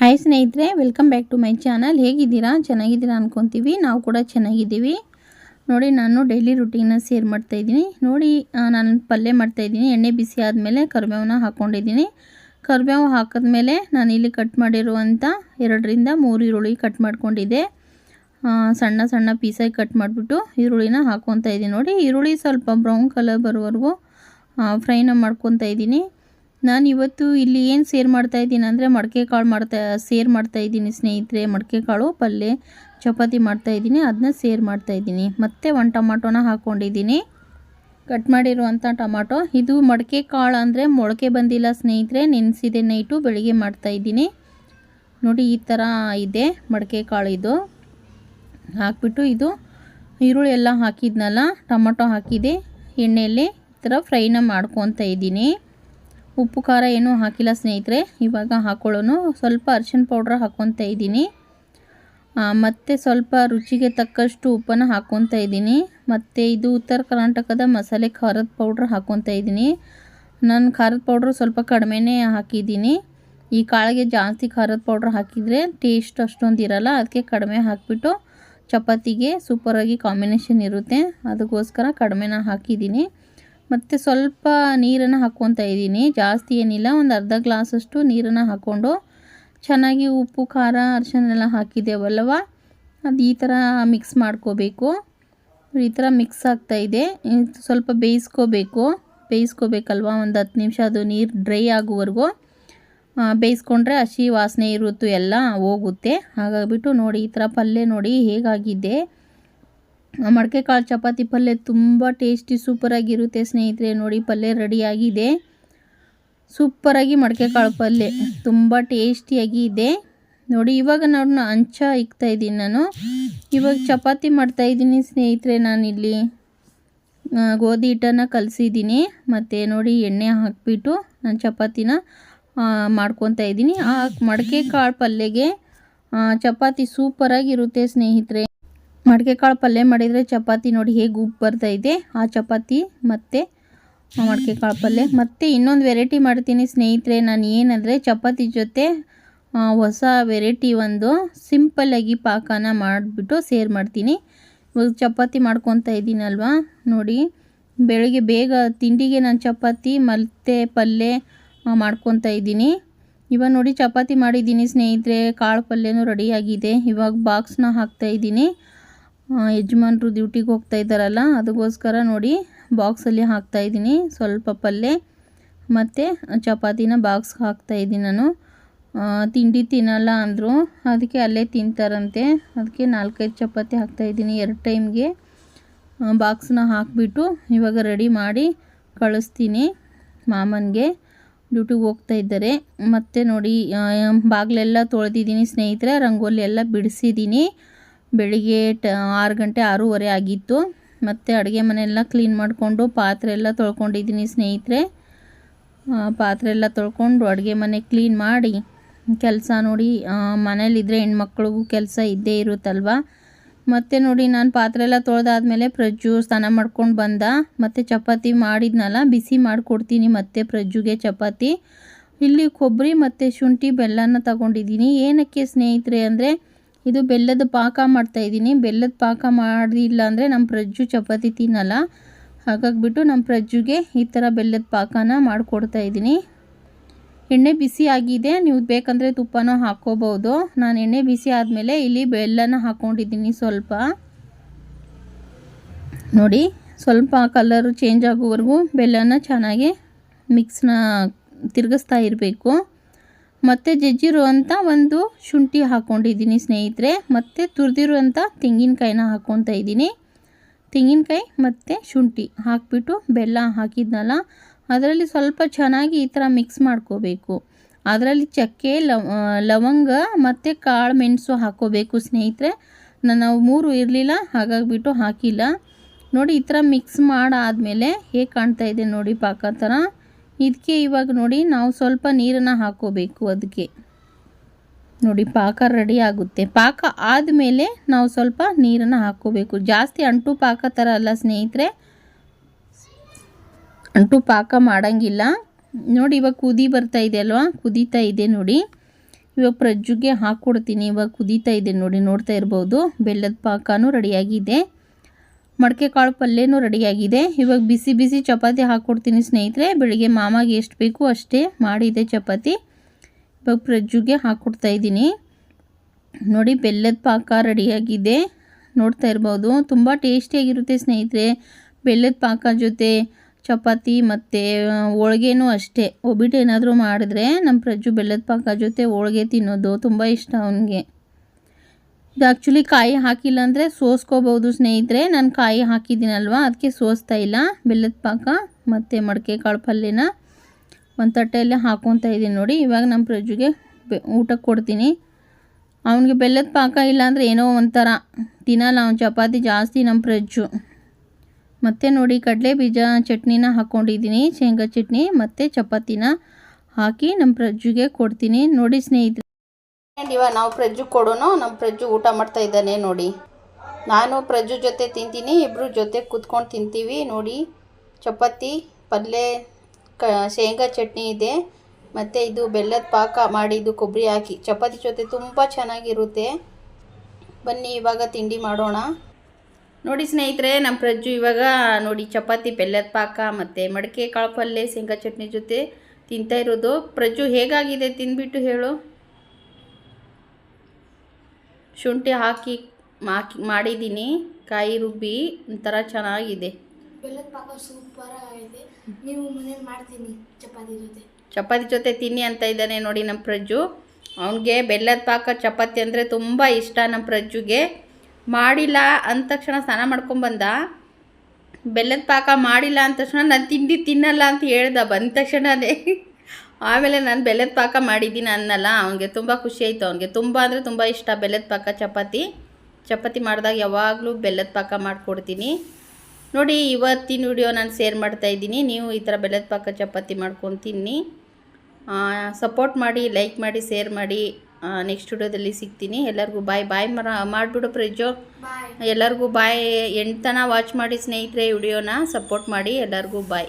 Hi ಸ್ನೇಹಿತರೆ welcome back to my channel ಹೇಗಿದ್ದೀರಾ? ಚೆನ್ನಾಗಿದ್ದೀರಾ ಅನ್ಕೊತೀವಿ. ನಾವು ಕೂಡ ಚೆನ್ನಾಗಿದ್ದೀವಿ. ನೋಡಿ, ನಾನು ಡೈಲಿ ರುಟೀನ ಶೇರ್ ಮಾಡ್ತಾಯಿದ್ದೀನಿ ನೋಡಿ ನಾನು ಪಲ್ಯ ಮಾಡ್ತಾಯಿದ್ದೀನಿ ಎಣ್ಣೆ ಬಿಸಿ ಆದಮೇಲೆ ಕರಿಬೇವನ್ನ ಹಾಕ್ಕೊಂಡಿದ್ದೀನಿ ಕರಿಬೇವು ಹಾಕಿದ್ಮೇಲೆ ನಾನು ಇಲ್ಲಿ ಕಟ್ ಮಾಡಿರುವಂಥ ಎರಡರಿಂದ ಮೂರು ಈರುಳ್ಳಿ ಕಟ್ ಮಾಡ್ಕೊಂಡಿದ್ದೆ. ಸಣ್ಣ ಸಣ್ಣ ಪೀಸಾಗಿ ಕಟ್ ಮಾಡಿಬಿಟ್ಟು ಈರುಳ್ಳಿನ ಹಾಕ್ಕೊತಾ ಇದ್ದೀನಿ. ನೋಡಿ, ಈರುಳ್ಳಿ ಸ್ವಲ್ಪ ಬ್ರೌನ್ ಕಲರ್ ಬರೋವರೆಗೂ ಫ್ರೈನ ಮಾಡ್ಕೊತಾ ಇದ್ದೀನಿ. ನಾನು ಇವತ್ತು ಇಲ್ಲಿ ಏನು ಸೇರ್ ಮಾಡ್ತಾ ಇದ್ದೀನಿ ಅಂದರೆ ಮಡಕೆ ಕಾಳು ಮಾಡ್ತಾ, ಸೇರ್ ಮಾಡ್ತಾ ಇದ್ದೀನಿ ಸ್ನೇಹಿತರೆ. ಮಡಕೆ ಕಾಳು ಪಲ್ಯ ಚಪಾತಿ ಮಾಡ್ತಾ ಇದ್ದೀನಿ. ಅದನ್ನ ಸೇರ್ ಮಾಡ್ತಾ ಇದ್ದೀನಿ. ಮತ್ತು ಒಂದು ಟೊಮಾಟೋನ ಹಾಕ್ಕೊಂಡಿದ್ದೀನಿ ಕಟ್ ಮಾಡಿರುವಂಥ ಟೊಮಾಟೊ. ಇದು ಮಡಕೆ ಕಾಳು ಅಂದರೆ ಮೊಳಕೆ ಬಂದಿಲ್ಲ ಸ್ನೇಹಿತರೆ. ನೆನೆಸಿದೆ ನೈಟು, ಬೆಳಿಗ್ಗೆ ಮಾಡ್ತಾ ಇದ್ದೀನಿ. ನೋಡಿ, ಈ ಥರ ಇದೆ ಮಡಕೆ ಕಾಳು ಇದು. ಹಾಕ್ಬಿಟ್ಟು ಇದು ಈರುಳ್ಳಿ ಎಲ್ಲ ಹಾಕಿದ್ನಲ್ಲ, ಟೊಮಾಟೊ ಹಾಕಿದೆ. ಎಣ್ಣೆಯಲ್ಲಿ ಈ ಥರ ಫ್ರೈನ ಮಾಡ್ಕೊತ ಇದ್ದೀನಿ. ಉಪ್ಪು, ಖಾರ ಏನೂ ಹಾಕಿಲ್ಲ ಸ್ನೇಹಿತರೆ. ಇವಾಗ ಹಾಕೊಳ್ಳೋನು. ಸ್ವಲ್ಪ ಅರ್ಶಿನ ಪೌಡ್ರ್ ಹಾಕ್ಕೊತ ಇದ್ದೀನಿ. ಮತ್ತು ಸ್ವಲ್ಪ ರುಚಿಗೆ ತಕ್ಕಷ್ಟು ಉಪ್ಪನ್ನು ಹಾಕ್ಕೊತ ಇದ್ದೀನಿ. ಮತ್ತು ಇದು ಉತ್ತರ ಕರ್ನಾಟಕದ ಮಸಾಲೆ ಖಾರದ ಪೌಡ್ರ್ ಹಾಕ್ಕೊತ ಇದ್ದೀನಿ. ನಾನು ಖಾರದ ಪೌಡ್ರ್ ಸ್ವಲ್ಪ ಕಡಿಮೆನೇ ಹಾಕಿದ್ದೀನಿ. ಈ ಕಾಳಿಗೆ ಜಾಸ್ತಿ ಖಾರದ ಪೌಡ್ರ್ ಹಾಕಿದರೆ ಟೇಸ್ಟ್ ಅಷ್ಟೊಂದು ಇರಲ್ಲ. ಅದಕ್ಕೆ ಕಡಿಮೆ ಹಾಕಿಬಿಟ್ಟು ಚಪಾತಿಗೆ ಸೂಪರಾಗಿ ಕಾಂಬಿನೇಷನ್ ಇರುತ್ತೆ. ಅದಕ್ಕೋಸ್ಕರ ಕಡಿಮೆನ ಹಾಕಿದ್ದೀನಿ. ಮತ್ತು ಸ್ವಲ್ಪ ನೀರನ್ನು ಹಾಕ್ಕೊತಾ ಇದ್ದೀನಿ. ಜಾಸ್ತಿ ಏನಿಲ್ಲ, ಒಂದು ಅರ್ಧ ಗ್ಲಾಸಷ್ಟು ನೀರನ್ನು ಹಾಕ್ಕೊಂಡು ಚೆನ್ನಾಗಿ ಉಪ್ಪು, ಖಾರ ಅರ್ಶನೆಲ್ಲ ಹಾಕಿದ್ದೇವಲ್ಲವ? ಅದು ಈ ಥರ ಮಿಕ್ಸ್ ಮಾಡ್ಕೋಬೇಕು. ಈ ಥರ ಮಿಕ್ಸ್ ಆಗ್ತಾಯಿದೆ ಸ್ವಲ್ಪ ಬೇಯಿಸ್ಕೋಬೇಕು. ಬೇಯಿಸ್ಕೋಬೇಕಲ್ವ? ಒಂದು ಹತ್ತು ನಿಮಿಷ ಅದು ನೀರು ಡ್ರೈ ಆಗುವವರೆಗೂ ಬೇಯಿಸ್ಕೊಂಡ್ರೆ ಹಸಿ ವಾಸನೆ ಇರುತ್ತೆ ಎಲ್ಲ ಹೋಗುತ್ತೆ. ಹಾಗಾಗಿಬಿಟ್ಟು ನೋಡಿ, ಈ ಥರ ಪಲ್ಯ ನೋಡಿ ಹೇಗಾಗಿದೆ. ಮಡಕೆ ಕಾಳು ಚಪಾತಿ ಪಲ್ಯ ತುಂಬ ಟೇಸ್ಟಿ ಸೂಪರಾಗಿರುತ್ತೆ ಸ್ನೇಹಿತರೆ. ನೋಡಿ ಪಲ್ಯ ರೆಡಿಯಾಗಿದೆ ಸೂಪರಾಗಿ ಮಡಕೆ ಕಾಳು ಪಲ್ಯ ತುಂಬ ಟೇಸ್ಟಿಯಾಗಿ ಇದೆ. ನೋಡಿ, ಇವಾಗ ನಾನು ಅಂಚ ಇಕ್ತಾ ಇದ್ದೀನಿ ನಾನು. ಇವಾಗ ಚಪಾತಿ ಮಾಡ್ತಾ ಇದ್ದೀನಿ ಸ್ನೇಹಿತರೆ ನಾನಿಲ್ಲಿ. ಗೋಧಿ ಹಿಟ್ಟನ್ನು ಕಲಸಿದ್ದೀನಿ. ಮತ್ತು ನೋಡಿ, ಎಣ್ಣೆ ಹಾಕಿಬಿಟ್ಟು ನಾನು ಚಪಾತಿನ ಮಾಡ್ಕೊತಾ ಇದ್ದೀನಿ. ಆ ಮಡಕೆ ಕಾಳು ಪಲ್ಯಗೆ ಚಪಾತಿ ಸೂಪರಾಗಿರುತ್ತೆ ಸ್ನೇಹಿತರೆ. ಮಡಕೆ ಕಾಳು ಪಲ್ಯ ಮಾಡಿದರೆ ಚಪಾತಿ ನೋಡಿ ಹೇಗೆ ಉಪ್ಪು ಬರ್ತಾ ಇದೆ. ಆ ಚಪಾತಿ ಮತ್ತು ಮಡಿಕೆ ಕಾಳು ಪಲ್ಯ. ಮತ್ತು ಇನ್ನೊಂದು ವೆರೈಟಿ ಮಾಡ್ತೀನಿ ಸ್ನೇಹಿತರೆ. ನಾನು ಏನಂದರೆ ಚಪಾತಿ ಜೊತೆ ಹೊಸ ವೆರೈಟಿ ಒಂದು ಸಿಂಪಲ್ಲಾಗಿ ಪಾಕನ ಮಾಡಿಬಿಟ್ಟು ಸೇರ್ ಮಾಡ್ತೀನಿ. ಇವಾಗ ಚಪಾತಿ ಮಾಡ್ಕೊತಾ ಇದ್ದೀನಲ್ವಾ ನೋಡಿ, ಬೆಳಗ್ಗೆ ಬೇಗ ತಿಂಡಿಗೆ ನಾನು ಚಪಾತಿ, ಮತ್ತು ಪಲ್ಯ ಮಾಡ್ಕೊತ ಮಾಡ್ಕೊತಾ ಇದ್ದೀನಿ ಇವಾಗ ನೋಡಿ, ಚಪಾತಿ ಮಾಡಿದ್ದೀನಿ ಸ್ನೇಹಿತರೆ. ಕಾಳು ಪಲ್ಯನೂ ರೆಡಿಯಾಗಿದೆ ಇವಾಗ ಬಾಕ್ಸ್ನ ಹಾಕ್ತಾ ಇದ್ದೀನಿ ಯಜಮಾನ್ರು ಡ್ಯೂಟಿಗೆ ಹೋಗ್ತಾ ಇದ್ದಾರಲ್ಲ, ಅದಕ್ಕೋಸ್ಕರ ನೋಡಿ ಬಾಕ್ಸಲ್ಲಿ ಹಾಕ್ತಾ ಇದ್ದೀನಿ. ಸ್ವಲ್ಪ ಪಲ್ಯ ಮತ್ತು ಚಪಾತಿನ ಬಾಕ್ಸ್ಗೆ ಹಾಕ್ತಾ ಇದ್ದೀನಿ ನಾನು. ತಿಂಡಿ ತಿನ್ನಲ್ಲ ಅಂದರು. ಅದಕ್ಕೆ ಅಲ್ಲೇ ತಿಂತಾರಂತೆ. ಅದಕ್ಕೆ ನಾಲ್ಕೈದು ಚಪಾತಿ ಹಾಕ್ತಾ ಇದ್ದೀನಿ ಎರಡು ಟೈಮ್ಗೆ. ಬಾಕ್ಸ್ನ ಹಾಕಿಬಿಟ್ಟು ಇವಾಗ ರೆಡಿ ಮಾಡಿ ಕಳಿಸ್ತೀನಿ ಮಾಮನಿಗೆ. ಡ್ಯೂಟಿಗೆ ಹೋಗ್ತಾ ಇದ್ದಾರೆ. ಮತ್ತು ನೋಡಿ ಬಾಗಿಲೆಲ್ಲ ತೊಳೆದಿದ್ದೀನಿ ಸ್ನೇಹಿತರೆ, ರಂಗೋಲಿ ಎಲ್ಲ ಬಿಡಿಸಿದ್ದೀನಿ. ಬೆಳಿಗ್ಗೆ ಟ, ಆರು ಗಂಟೆ ಆರೂವರೆ ಆಗಿತ್ತು. ಮತ್ತು ಅಡುಗೆ ಮನೆಯೆಲ್ಲ ಕ್ಲೀನ್ ಮಾಡಿಕೊಂಡು ಪಾತ್ರೆ ಎಲ್ಲ ತೊಳ್ಕೊಂಡಿದ್ದೀನಿ ಸ್ನೇಹಿತರೆ. ಪಾತ್ರೆ ಎಲ್ಲ ತೊಳ್ಕೊಂಡು ಅಡುಗೆ ಮನೆ ಕ್ಲೀನ್ ಮಾಡಿ, ಕೆಲಸ ನೋಡಿ ಮನೇಲಿದ್ದರೆ ಹೆಣ್ಮಕ್ಳಿಗೂ ಕೆಲಸ ಇದ್ದೇ ಇರುತ್ತಲ್ವ? ಮತ್ತು ನೋಡಿ, ನಾನು ಪಾತ್ರೆ ಎಲ್ಲ ತೊಳೆದಾದ್ಮೇಲೆ ಪ್ರಜ್ಜು ಸ್ನಾನ ಮಾಡ್ಕೊಂಡು ಬಂದ. ಮತ್ತು ಚಪಾತಿ ಮಾಡಿದ್ನಲ್ಲ, ಬಿಸಿ ಮಾಡಿಕೊಡ್ತೀನಿ ಮತ್ತೆ ಪ್ರಜ್ಜುಗೆ ಚಪಾತಿ. ಇಲ್ಲಿ ಕೊಬ್ಬರಿ ಮತ್ತು ಶುಂಠಿ ಬೆಲ್ಲನ ತಗೊಂಡಿದ್ದೀನಿ. ಏನಕ್ಕೆ ಸ್ನೇಹಿತರೆ ಅಂದರೆ ಇದು ಬೆಲ್ಲದ ಪಾಕ ಮಾಡ್ತಾಯಿದ್ದೀನಿ ಬೆಲ್ಲದ ಪಾಕ ಮಾಡಿಲ್ಲ ಅಂದರೆ ನಮ್ಮ ಪ್ರಜ್ಜು ಚಪಾತಿ ತಿನ್ನಲ್ಲ. ಹಾಗಾಗಿಬಿಟ್ಟು ನಮ್ಮ ಪ್ರಜ್ಜುಗೆ ಈ ಥರ ಬೆಲ್ಲದ ಪಾಕನ ಮಾಡಿಕೊಡ್ತಾ ಇದ್ದೀನಿ. ಎಣ್ಣೆ ಬಿಸಿ ಆಗಿದೆ. ನೀವು ಬೇಕಂದರೆ ತುಪ್ಪನೂ ಹಾಕ್ಕೋಬೋದು. ನಾನು ಎಣ್ಣೆ ಬಿಸಿ ಆದಮೇಲೆ ಇಲ್ಲಿ ಬೆಲ್ಲನ ಹಾಕ್ಕೊಂಡಿದ್ದೀನಿ ಸ್ವಲ್ಪ. ನೋಡಿ, ಸ್ವಲ್ಪ ಕಲರು ಚೇಂಜ್ ಆಗೋವರೆಗೂ ಬೆಲ್ಲನ ಚೆನ್ನಾಗಿ ಮಿಕ್ಸ್ನ ತಿರುಗಿಸ್ತಾ ಇರಬೇಕು. ಮತ್ತು ಜಜ್ಜಿರುವಂಥ ಒಂದು ಶುಂಠಿ ಹಾಕ್ಕೊಂಡಿದ್ದೀನಿ ಸ್ನೇಹಿತರೆ, ಮತ್ತು ತುರಿದಿರುವಂಥ ತೆಂಗಿನಕಾಯಿನ ಹಾಕ್ಕೊತಾ ಇದ್ದೀನಿ. ತೆಂಗಿನಕಾಯಿ ಮತ್ತು ಶುಂಠಿ ಹಾಕಿಬಿಟ್ಟು ಬೆಲ್ಲ ಹಾಕಿದ್ನಲ್ಲ, ಅದರಲ್ಲಿ ಸ್ವಲ್ಪ ಚೆನ್ನಾಗಿ ಈ ಥರ ಮಿಕ್ಸ್ ಮಾಡ್ಕೋಬೇಕು. ಅದರಲ್ಲಿ ಚಕ್ಕೆ, ಲವ್ ಲವಂಗ ಮತ್ತು ಕಾಳು ಮೆಣಸು ಹಾಕ್ಕೋಬೇಕು ಸ್ನೇಹಿತರೆ. ನಾನು ನಾವು ಮೂರು ಇರಲಿಲ್ಲ, ಹಾಗಾಗಿಬಿಟ್ಟು ಹಾಕಿಲ್ಲ. ನೋಡಿ ಈ ಥರ ಮಿಕ್ಸ್ ಮಾಡಾದಮೇಲೆ ಹೇಗೆ ಕಾಣ್ತಾ ಇದೆ ನೋಡಿ ಪಾಕ ಥರ. ಇದಕ್ಕೆ ಇವಾಗ ನೋಡಿ ನಾವು ಸ್ವಲ್ಪ ನೀರನ್ನು ಹಾಕೋಬೇಕು ಅದಕ್ಕೆ ನೋಡಿ ಪಾಕ ರೆಡಿ ಆಗುತ್ತೆ. ಪಾಕ ಆದಮೇಲೆ ನಾವು ಸ್ವಲ್ಪ ನೀರನ್ನು ಹಾಕ್ಕೋಬೇಕು ಜಾಸ್ತಿ ಅಂಟು ಪಾಕ ಥರ ಅಲ್ಲ ಸ್ನೇಹಿತರೆ. ಅಂಟು ಪಾಕ ಮಾಡೋಂಗಿಲ್ಲ. ನೋಡಿ ಇವಾಗ ಕುದಿ ಬರ್ತಾ ಇದೆ ಅಲ್ವಾ? ಕುದೀತಾ ಇದೆ ನೋಡಿ. ಇವಾಗ ಪ್ರಜ್ಜುಗೆ ಹಾಕ್ಕೊಡ್ತೀನಿ. ಇವಾಗ ಕುದೀತಾ ಇದೆ ನೋಡಿ. ನೋಡ್ತಾ ಇರ್ಬೋದು. ಬೆಲ್ಲದ ಪಾಕನೂ ರೆಡಿಯಾಗಿದೆ ಮಡಕೆ ಕಾಳು ಪಲ್ಯನೂ ರೆಡಿಯಾಗಿದೆ. ಇವಾಗ ಬಿಸಿ ಬಿಸಿ ಚಪಾತಿ ಹಾಕ್ಕೊಡ್ತೀನಿ ಸ್ನೇಹಿತರೆ. ಬೆಳಿಗ್ಗೆ ಮಾಮಾಗೆ ಎಷ್ಟು ಬೇಕು ಅಷ್ಟೇ ಮಾಡಿದೆ ಚಪಾತಿ. ಇವಾಗ ಪ್ರಜ್ಜುಗೆ ಹಾಕ್ಕೊಡ್ತಾ ಇದ್ದೀನಿ. ನೋಡಿ, ಬೆಲ್ಲದ ಪಾಕ ರೆಡಿಯಾಗಿದೆ. ನೋಡ್ತಾ ಇರ್ಬೋದು. ತುಂಬ ಟೇಸ್ಟಿಯಾಗಿರುತ್ತೆ ಸ್ನೇಹಿತರೆ. ಬೆಲ್ಲದ ಪಾಕ ಜೊತೆ ಚಪಾತಿ ಮತ್ತು ಹೋಳ್ಗೆನೂ ಅಷ್ಟೇ. ಒಬ್ಬಿಟ್ಟು ಏನಾದರೂ ಮಾಡಿದ್ರೆ ನಮ್ಮ ಪ್ರಜ್ಜು ಬೆಲ್ಲದ ಪಾಕ ಜೊತೆ ಹೋಳ್ಗೆ ತಿನ್ನೋದು ತುಂಬ ಇಷ್ಟ ಅವನಿಗೆ. ಇದು ಆ್ಯಕ್ಚುಲಿ ಕಾಯಿ ಹಾಕಿಲ್ಲ ಅಂದರೆ ಸೋಸ್ಕೋಬೋದು ಸ್ನೇಹಿತರೆ. ನಾನು ಕಾಯಿ ಹಾಕಿದ್ದೀನಲ್ವ? ಅದಕ್ಕೆ ಸೋಸ್ತಾ ಇಲ್ಲ. ಬೆಲ್ಲದ ಪಾಕ ಮತ್ತು ಮಡಕೆ ಕಾಳು ಪಲ್ಯನ ಒಂದು ತಟ್ಟೆಯಲ್ಲಿ ಹಾಕೊತ ಇದ್ದೀನಿ ನೋಡಿ. ಇವಾಗ ನಮ್ಮ ಪ್ರಜ್ಜುಗೆ ಬೆ ಊಟಕ್ಕೆ ಕೊಡ್ತೀನಿ. ಅವನಿಗೆ ಬೆಲ್ಲದ ಪಾಕ ಇಲ್ಲ ಅಂದರೆ ಏನೋ ಒಂಥರ ತಿನ್ನಲ್ಲ ಅವ್ನು ಚಪಾತಿ ಜಾಸ್ತಿ ನಮ್ಮ ಪ್ರಜ್ಜು. ಮತ್ತು ನೋಡಿ ಕಡಲೆ ಬೀಜ ಚಟ್ನಿನ ಹಾಕ್ಕೊಂಡಿದ್ದೀನಿ ಶೇಂಗಾ ಚಟ್ನಿ ಮತ್ತು ಚಪಾತಿನ ಹಾಕಿ ನಮ್ಮ ಪ್ರಜ್ಜುಗೆ ಕೊಡ್ತೀನಿ. ನೋಡಿ ಸ್ನೇಹಿತರೆ. ಇವಾಗ ನಾವು ಪ್ರಜ್ಜು ಕೊಡೋಣ ನಮ್ಮ ಪ್ರಜ್ಜು ಊಟ ಮಾಡ್ತಾ ಇದ್ದಾನೆ ನೋಡಿ. ನಾನು ಪ್ರಜ್ಜು ಜೊತೆ ತಿಂತೀನಿ ಇಬ್ಬರು ಜೊತೆ ಕೂತ್ಕೊಂಡು ತಿಂತೀವಿ ನೋಡಿ. ಚಪಾತಿ ಪಲ್ಯ ಕ, ಶೇಂಗಾ ಚಟ್ನಿ ಇದೆ. ಮತ್ತು ಇದು ಬೆಲ್ಲದ ಪಾಕ ಮಾಡಿದ್ದು ಕೊಬ್ಬರಿ ಹಾಕಿ. ಚಪಾತಿ ಜೊತೆ ತುಂಬ ಚೆನ್ನಾಗಿರುತ್ತೆ. ಬನ್ನಿ ಇವಾಗ ತಿಂಡಿ ಮಾಡೋಣ. ನೋಡಿ ಸ್ನೇಹಿತರೆ ನಮ್ಮ ಪ್ರಜ್ಜು ಇವಾಗ ನೋಡಿ ಚಪಾತಿ, ಬೆಲ್ಲದ ಪಾಕ, ಮತ್ತು ಮಡಕೆ, ಕಾಳು ಪಲ್ಯ ಶೇಂಗಾ ಚಟ್ನಿ ಜೊತೆ ತಿಂತಾ ಇರೋದು. ಪ್ರಜ್ಜು ಹೇಗಾಗಿದೆ ತಿಂದುಬಿಟ್ಟು ಹೇಳು. ಶುಂಠಿ ಹಾಕಿ ಹಾಕಿ ಮಾಡಿದ್ದೀನಿ. ಕಾಯಿ ರುಬ್ಬಿ ಒಂಥರ ಚೆನ್ನಾಗಿದೆ. ಬೆಲ್ಲದ ಪಾಕ ಸೂಪರ್ ಆಗೈತೆ ನೀವು ಮನೇಲಿ ಮಾಡ್ತೀನಿ ಚಪಾತಿ ಜೊತೆ. ಚಪಾತಿ ಜೊತೆ ತಿನ್ನಿ ಅಂತ ಇದ್ದಾನೆ ನೋಡಿ ನಮ್ಮ ಪ್ರಜ್ಜು. ಅವನಿಗೆ ಬೆಲ್ಲದ ಪಾಕ ಚಪಾತಿ ಅಂದರೆ ತುಂಬ ಇಷ್ಟ ನಮ್ಮ ಪ್ರಜ್ಜುಗೆ. ಮಾಡಿಲ್ಲ ಅಂದ ತಕ್ಷಣ ಸ್ನಾನ ಮಾಡ್ಕೊಂಬಂದ ಬೆಲ್ಲದ ಪಾಕ ಮಾಡಿಲ್ಲ ಅಂದ ತಕ್ಷಣ ನಾನು ತಿಂಡಿ ತಿನ್ನಲ್ಲ ಅಂತ ಹೇಳ್ದ ಬಂದ ತಕ್ಷಣನೇ. ಆಮೇಲೆ ನಾನು ಬೆಲ್ಲದ ಪಾಕ ಮಾಡಿದ್ದೀನಿ ಅನ್ನಲ್ಲ ಅವನಿಗೆ ತುಂಬ ಖುಷಿ ಆಯಿತು. ಅವನಿಗೆ ತುಂಬ ಅಂದರೆ ತುಂಬ ಇಷ್ಟ ಬೆಲ್ಲದ ಪಾಕ ಚಪಾತಿ. ಚಪಾತಿ ಮಾಡಿದಾಗ ಯಾವಾಗಲೂ ಬೆಲ್ಲದ ಪಾಕ ಮಾಡಿಕೊಡ್ತೀನಿ. ನೋಡಿ ಇವತ್ತಿನ ವಿಡಿಯೋ ನಾನು ಶೇರ್ ಮಾಡ್ತಾ ಇದ್ದೀನಿ. ನೀವು ಈ ಥರ ಬೆಲ್ಲದ ಪಾಕ ಚಪಾತಿ ಮಾಡ್ಕೊಂಡು ತಿನ್ನಿ. ಸಪೋರ್ಟ್ ಮಾಡಿ ಲೈಕ್ ಮಾಡಿ ಶೇರ್ ಮಾಡಿ ನೆಕ್ಸ್ಟ್ ವಿಡಿಯೋದಲ್ಲಿ ಸಿಗ್ತೀನಿ. ಎಲ್ಲರಿಗೂ ಬಾಯ್ ಬಾಯ್ ಮರ ಮಾಡಿಬಿಡು ಪ್ರಜ್ಜು ಬಾಯ್ ಎಲ್ಲರಿಗೂ ಬಾಯ್ ಎಂಟನ ವಾಚ್ ಮಾಡಿ ಸ್ನೇಹಿತರೆ ವಿಡಿಯೋನ ಸಪೋರ್ಟ್ ಮಾಡಿ ಎಲ್ಲರಿಗೂ ಬಾಯ್